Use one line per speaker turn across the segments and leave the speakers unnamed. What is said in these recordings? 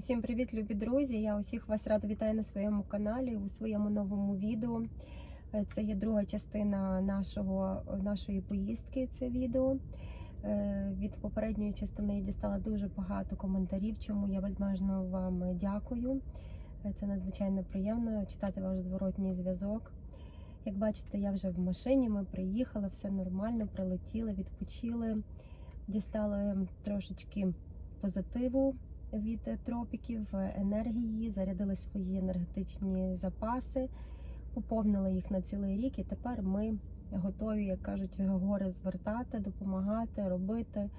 Усім привіт, любі друзі! Я усіх вас рада вітаю на своєму каналі у своєму новому відео. Е, Це є друга частина нашого, нашої поїздки. Це відео. Е, Від попередньої частини я дістала дуже багато коментарів, чому я безмежно вам дякую. Е, Це надзвичайно приємно читати ваш зворотній зв'язок. Як бачите, я вже в машині, ми приїхали, все нормально, прилетіли, відпочили, дістали трошечки позитиву від тропіків, енергії, зарядили свої енергетичні запаси, поповнили їх на цілий рік, і тепер ми готові, як кажуть, гори звертати, допомагати, робити.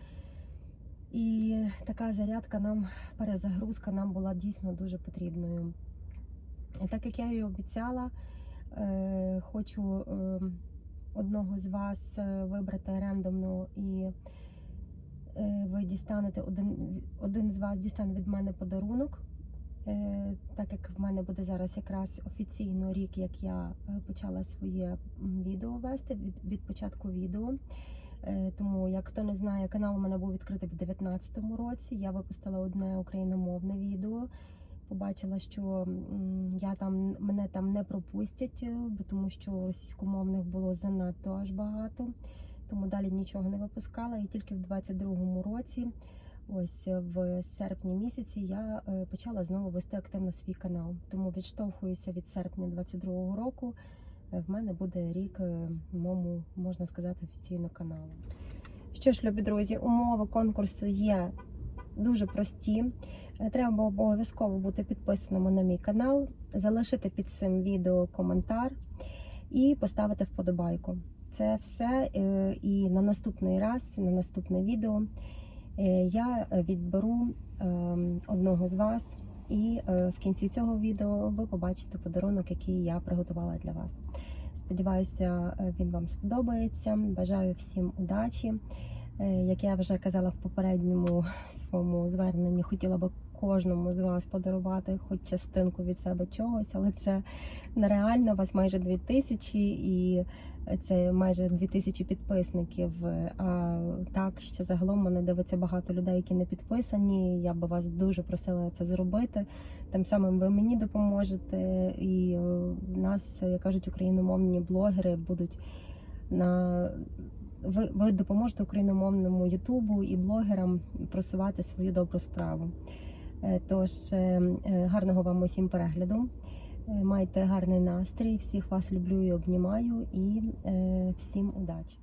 І така зарядка нам, перезагрузка нам була дійсно дуже потрібною. І так як я і обіцяла, е, хочу е, одного з вас е, вибрати рандомно і ви дістанете один, один з вас дістане від мене подарунок. Е, Так як в мене буде зараз якраз офіційно рік, як я е, почала своє відео вести від, від початку відео. Е, Тому, як хто не знає, канал у мене був відкритий в 2019 році. Я випустила одне україномовне відео. Побачила, що я там мене там не пропустять, е, тому що російськомовних було занадто аж багато тому далі нічого не випускала. І тільки в 22-му році, ось в серпні місяці, я е, почала знову вести активно свій канал. Тому відштовхуюся від серпня 22-го року. Е, В мене буде рік е, мому, можна сказати, офіційно каналу. Що ж, любі друзі, умови конкурсу є дуже прості. Треба обов'язково бути підписаними на мій канал, залишити під цим відео коментар і поставити вподобайку. Це все. е, І на наступний раз, на наступне відео, е, я відберу е, одного з вас, і е, в кінці цього відео ви побачите подарунок, який я приготувала для вас. Сподіваюся, він вам сподобається. Бажаю всім удачі. Як я вже казала в попередньому своєму зверненні, хотіла би кожному з вас подарувати хоч частинку від себе чогось, але це нереально. У вас майже дві тисячі і це майже дві тисячі підписників. А так ще загалом мене дивиться багато людей, які не підписані. Я би вас дуже просила це зробити. Тим самим ви мені допоможете, і е, в нас, як кажуть, україномовні блогери будуть на ви, ви допоможете україномовному Ютубу і блогерам просувати свою добру справу. Е, Тож е, е, гарного вам усім перегляду. Е, Майте гарний настрій. Всіх вас люблю і обнімаю, і е, всім удачі!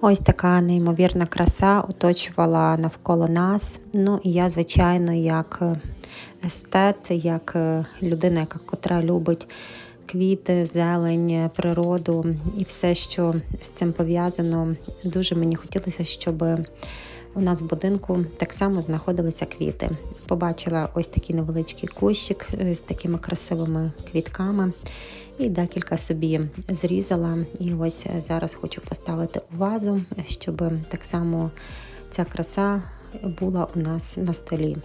Ось така неймовірна краса оточувала навколо нас. Ну і я, звичайно, як е, естет, як е, людина, яка котра любить квіти, зелень, природу і все, що з цим пов'язано, дуже мені хотілося, щоб у нас в будинку так само знаходилися квіти. Побачила ось такий невеличкий кущик е, з такими красивими квітками. І декілька собі зрізала. І ось зараз хочу поставити у вазу, щоб так само ця краса була у нас на столі.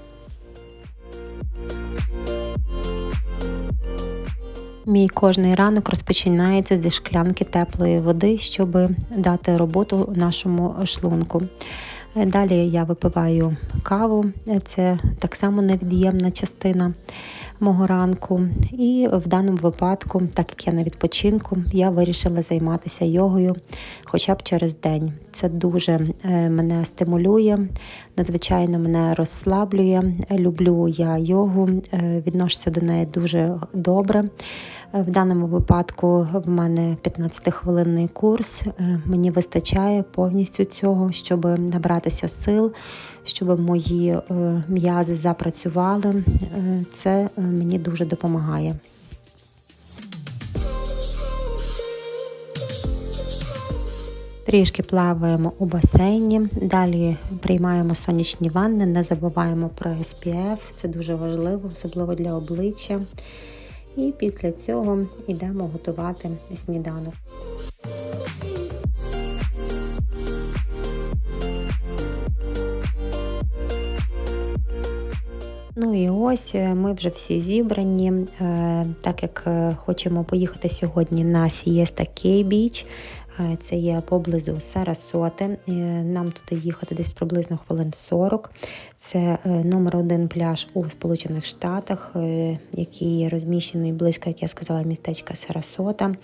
Мій кожний ранок розпочинається зі шклянки теплої води, щоб дати роботу нашому шлунку. Далі я випиваю каву, це так само невід'ємна частина мого ранку. І в даному випадку, так як я на відпочинку, я вирішила займатися йогою хоча б через день. Це дуже е, мене стимулює, надзвичайно мене розслаблює. Люблю я йогу, е, відношуся до неї дуже добре. В даному випадку в мене 15-хвилинний курс. Е, Мені вистачає повністю цього, щоб набратися сил, щоб мої е, м'язи запрацювали. Е, Це мені дуже допомагає. Трішки плаваємо у басейні, далі приймаємо сонячні ванни, не забуваємо про SPF, це дуже важливо, особливо для обличчя. І після цього йдемо готувати сніданок. Ну і ось е, ми вже всі зібрані. Е, Так як е, хочемо поїхати сьогодні на Сієста Кей Біч, Е, Це є поблизу Сарасоти. Е, Нам туди їхати десь приблизно хвилин 40. Це е, номер один пляж у Сполучених Штатах, е, який розміщений близько, як я сказала, містечка Сарасота.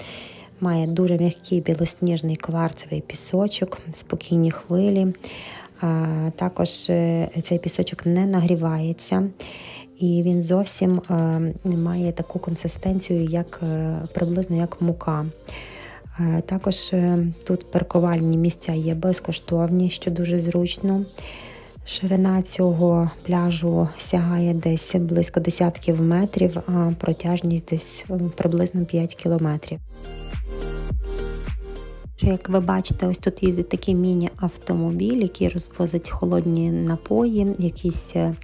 Має дуже м'який білосніжний кварцевий пісочок, спокійні хвилі. Також е, цей пісочок не нагрівається. І він зовсім е, має таку консистенцію, як е, приблизно як мука. Е, Також е, тут паркувальні місця є безкоштовні, що дуже зручно. Ширина цього пляжу сягає десь близько десятків метрів, а протяжність десь приблизно 5 кілометрів. Як ви бачите, ось тут їздить такий міні-автомобіль, який розвозить холодні напої, якісь е,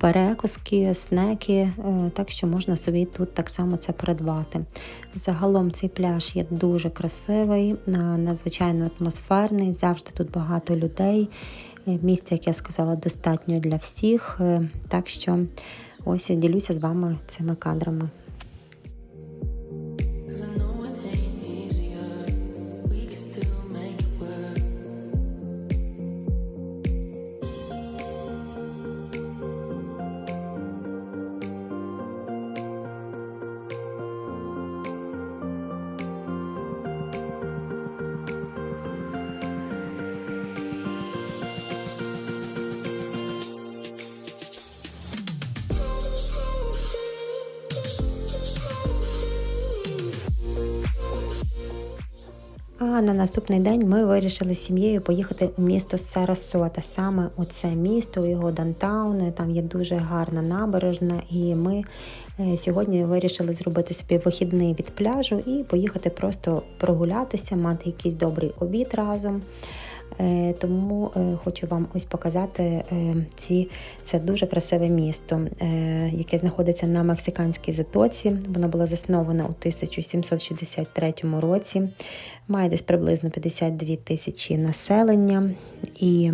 перекуски, снеки, е, так що можна собі тут так само це придбати. Загалом цей пляж є дуже красивий, надзвичайно атмосферний, завжди тут багато людей. Е, Місця, як я сказала, достатньо для всіх. Так що ось я ділюся з вами цими кадрами. А на наступний день ми вирішили з сім'єю поїхати у місто Сарасота. Саме у це місто, у його дантауни. Там є дуже гарна набережна, і ми е, сьогодні вирішили зробити собі вихідний від пляжу і поїхати просто прогулятися, мати якийсь добрий обід разом. Е, Тому е, хочу вам ось показати е, ці. Це дуже красиве місто, яке знаходиться на Мексиканській затоці. Воно було засновано у 1763 році. Має десь приблизно 52 тисячі населення і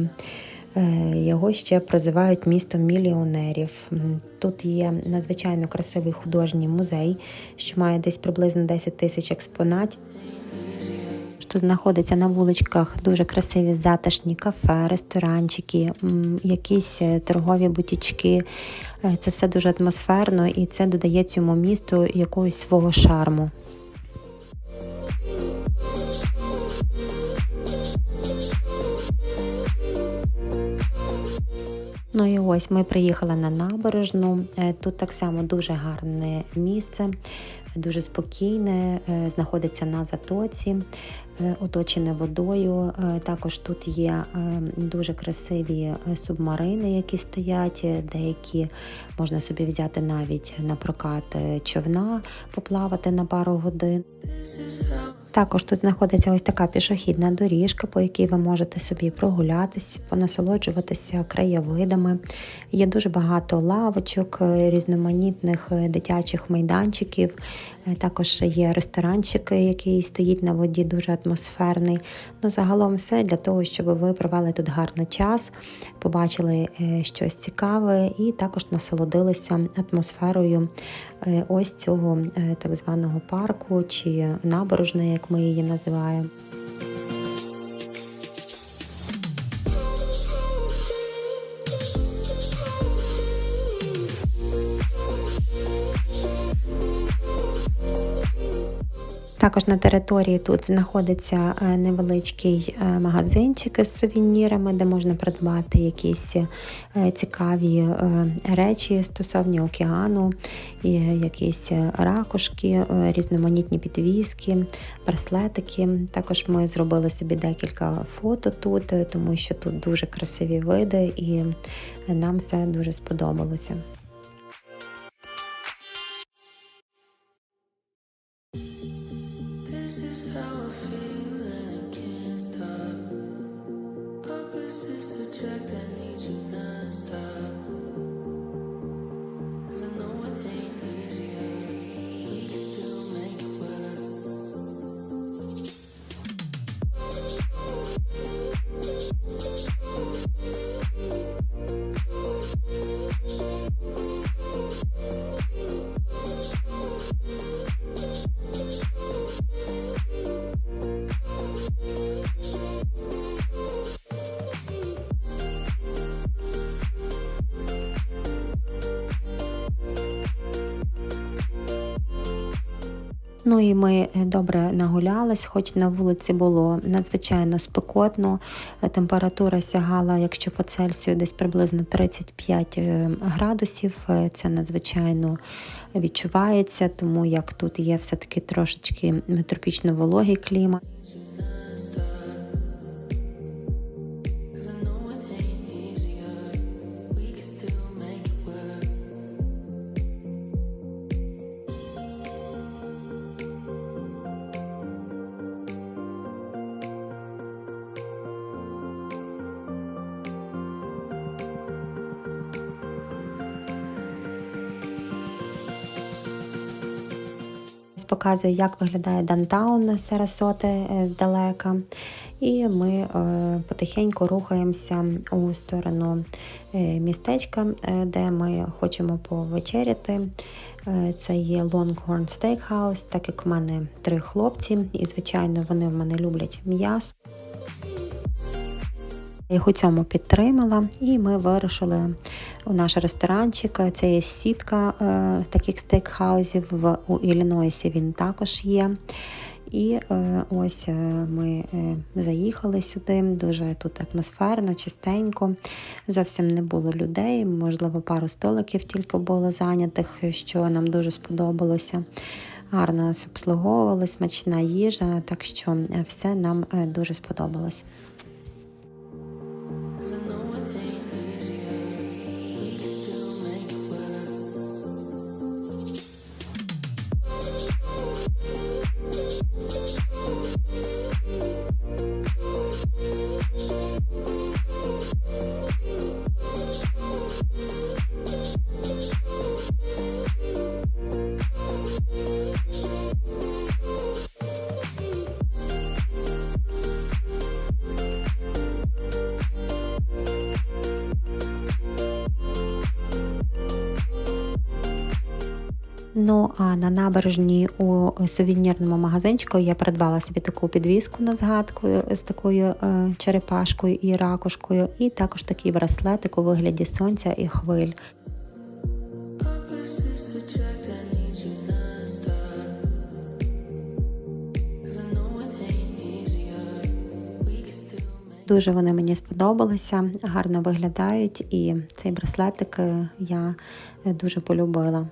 його ще прозивають містом мільйонерів. Тут є надзвичайно красивий художній музей, що має десь приблизно 10 тисяч експонатів. Тут знаходиться на вуличках дуже красиві затишні кафе, ресторанчики, якісь е, торгові бутічки. Е, Це все дуже атмосферно і це додає цьому місту якогось свого шарму. Ну і ось ми приїхали на набережну. Е, Тут так само дуже гарне місце, дуже спокійне, знаходиться на затоці, оточене водою. Е, Також тут є е, дуже красиві е, субмарини, які стоять, е, деякі можна собі взяти навіть на прокат е, човна, поплавати на пару годин. Також тут знаходиться ось така пішохідна доріжка, по якій ви можете собі прогулятись, понасолоджуватися краєвидами. Є дуже багато лавочок, е, різноманітних е, дитячих майданчиків. Е, Також є ресторанчик, який стоїть на воді, дуже атмосферний. Ну, загалом все для того, щоб ви провели тут гарно час, побачили е, щось цікаве і також насолодилися атмосферою е, ось цього е, так званого парку чи набережної, як ми її називаємо. Також на території тут знаходиться е, невеличкий е, магазинчик із сувенірами, де можна придбати якісь е, цікаві речі стосовні океану, якісь ракушки, різноманітні підвіски, браслетики. Також ми зробили собі декілька фото тут, тому що тут дуже красиві види, і нам все дуже сподобалося. Ну і ми е, добре нагулялись, хоч на вулиці було надзвичайно спекотно. Е, Температура сягала, якщо по Цельсію, десь приблизно 35 е, градусів. Це надзвичайно відчувається, тому як тут є все-таки трошечки тропічно вологий клімат. Показую, як виглядає Дантаун Сарасоти е, здалека. І ми е, потихеньку рухаємося у сторону е, містечка, де ми хочемо повечеряти. Це є Longhorn Steakhouse, так як в мене три хлопці, і звичайно вони в мене люблять м'ясо. Їх у цьому підтримала, і ми вирушили у наш ресторанчик. Це є сітка е, таких стейкхаузів в у Іллінойсі. Він також є. І е, ось е, ми е, заїхали сюди. Дуже тут атмосферно, чистенько. Зовсім не було людей. Можливо, пару столиків тільки було зайнятих, що нам дуже сподобалося. Гарно обслуговували, смачна їжа, так що е, все нам дуже сподобалось. Ну а на набережні у сувенірному магазинчику я придбала собі таку підвіску на згадку з такою е, черепашкою і ракушкою, і також такий браслетик у вигляді сонця і хвиль. Дуже вони мені сподобалися, гарно виглядають, і цей браслетик е, я е, дуже полюбила.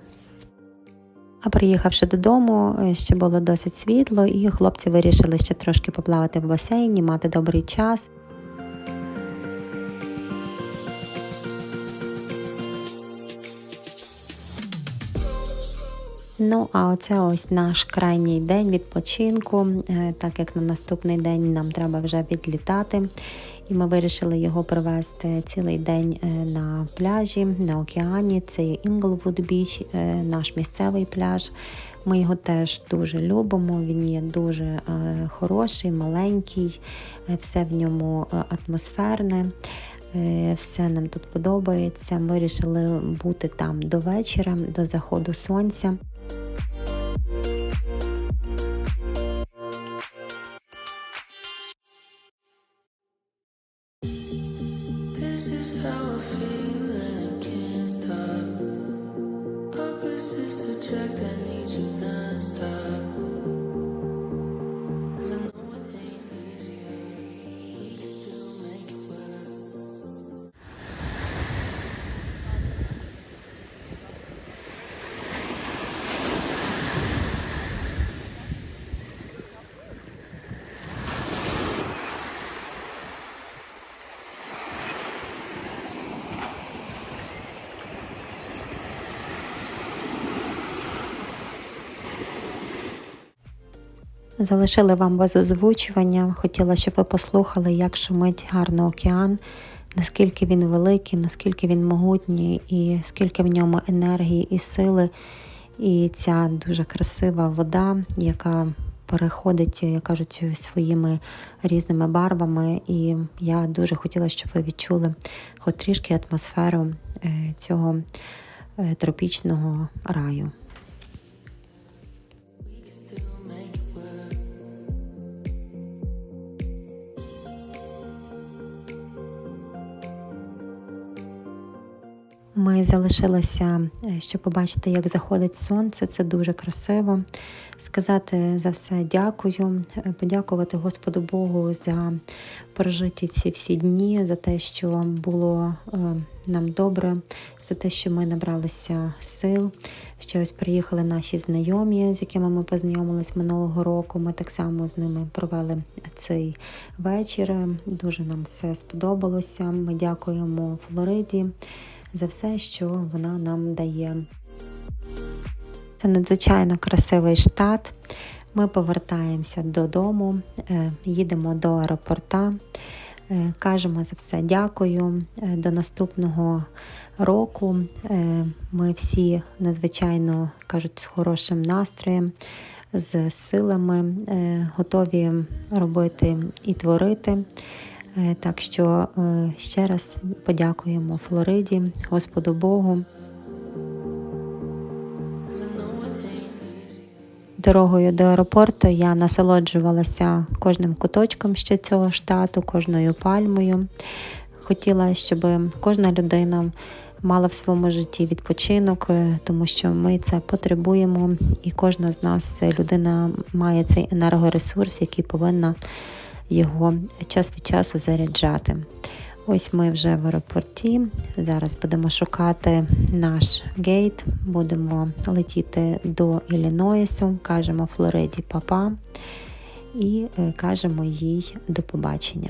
А приїхавши додому, е, ще було досить світло, і хлопці вирішили ще трошки поплавати в басейні, мати добрий час. Ну, а оце ось наш крайній день відпочинку, е, так як на наступний день нам треба вже відлітати. І ми вирішили його провести цілий день е, на пляжі, на океані. Це є Інглвуд Біч, е, наш місцевий пляж. Ми його теж дуже любимо. Він є дуже е, хороший, маленький, все в ньому атмосферне. Все нам тут подобається. Ми вирішили бути там до вечора, до заходу сонця. Залишили вам без озвучування. Хотіла, щоб ви послухали, як шумить гарно океан, наскільки він великий, наскільки він могутній, і скільки в ньому енергії і сили. І ця дуже красива вода, яка переходить, як кажуть, своїми різними барвами. І я дуже хотіла, щоб ви відчули хоч трішки атмосферу е, цього е, тропічного раю. Ми залишилися, е, щоб побачити, як заходить сонце. Це дуже красиво. сказати за все дякую, е, подякувати Господу Богу за прожиті ці всі дні, за те, що було е, нам добре, за те, що ми набралися сил. Що ось приїхали наші знайомі, з якими ми познайомились минулого року. Ми так само з ними провели цей вечір. Дуже нам все сподобалося. Ми дякуємо Флориді за все, що вона нам дає. Це надзвичайно красивий штат. Ми повертаємося додому, е, їдемо до аеропорта, е, кажемо за все дякую. Е, До наступного року ми всі надзвичайно кажуть з хорошим настроєм, з силами, готові робити і творити. Е, Так що е, ще раз подякуємо Флориді, Господу Богу. Дорогою до аеропорту я насолоджувалася кожним куточком ще цього штату, кожною пальмою. Хотіла, щоб кожна людина мала в своєму житті відпочинок, е, тому що ми це потребуємо, і кожна з нас людина має цей енергоресурс, який повинна його час від часу заряджати. Ось ми вже в аеропорті. Зараз будемо шукати наш гейт, будемо летіти до Іллінойсу, кажемо Флориді папа і е, кажемо їй до побачення.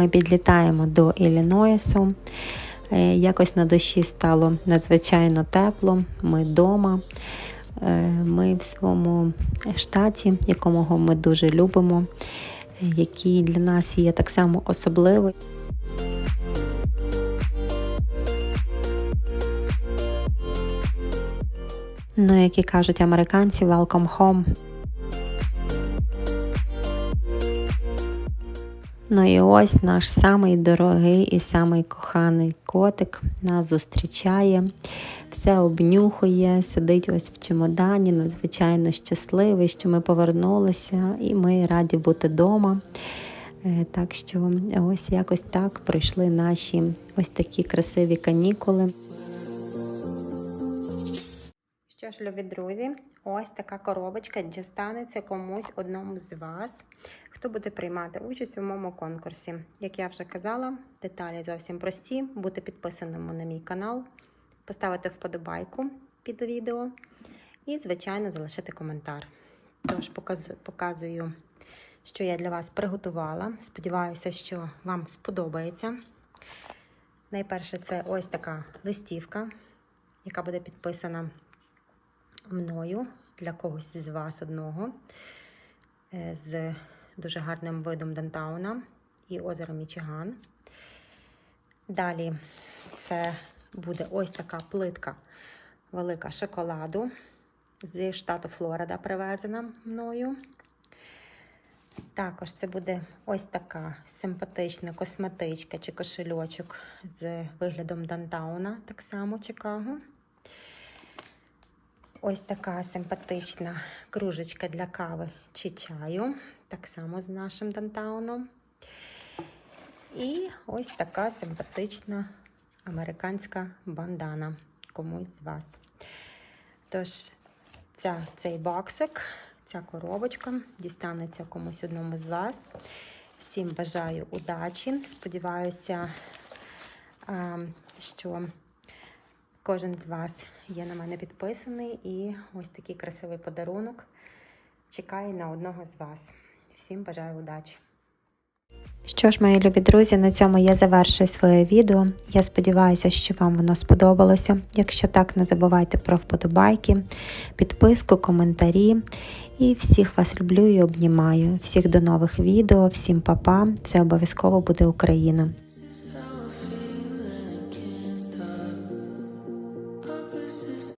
Ми підлітаємо до Іллінойсу. Е, Якось на душі стало надзвичайно тепло. Ми вдома. Е, Ми в своєму штаті, якого ми дуже любимо, е, який для нас є так само особливий. Ну, як і кажуть американці, welcome home. Ну і ось наш самий дорогий і самий коханий котик нас зустрічає, все обнюхує, сидить ось в чемодані, надзвичайно щасливий, що ми повернулися, і ми раді бути вдома. Е, Так що ось якось так пройшли наші ось такі красиві канікули. Що ж, любі друзі, ось така коробочка дістанеться комусь одному з вас, хто буде приймати участь у моєму конкурсі. Як я вже казала, деталі зовсім прості. Бути підписаним на мій канал, поставити вподобайку під відео і, звичайно, залишити коментар. Тож показую, що я для вас приготувала. Сподіваюся, що вам сподобається. Найперше, це ось така листівка, яка буде підписана мною для когось з вас одного е, з дуже гарним видом Дантауна і озера Мічиган. Далі це буде ось така плитка велика шоколаду зі штату Флорида привезена мною. Також це буде ось така симпатична косметичка чи кошельочок з виглядом Дантауна, так само Чикаго. Ось така симпатична кружечка для кави чи чаю, так само з нашим Дантауном. І ось така симпатична американська бандана комусь з вас. Тож, ця, цей боксик, ця коробочка дістанеться комусь одному з вас. Всім бажаю удачі. Сподіваюся, що кожен з вас є на мене підписаний, і ось такий красивий подарунок чекає на одного з вас. Всім бажаю удачі! Що ж, мої любі друзі, на цьому я завершую своє відео. Я сподіваюся, що вам воно сподобалося. Якщо так, не забувайте про вподобайки, підписку, коментарі. І всіх вас люблю і обнімаю. Всіх до нових відео, всім па-па. Все обов'язково буде Україна.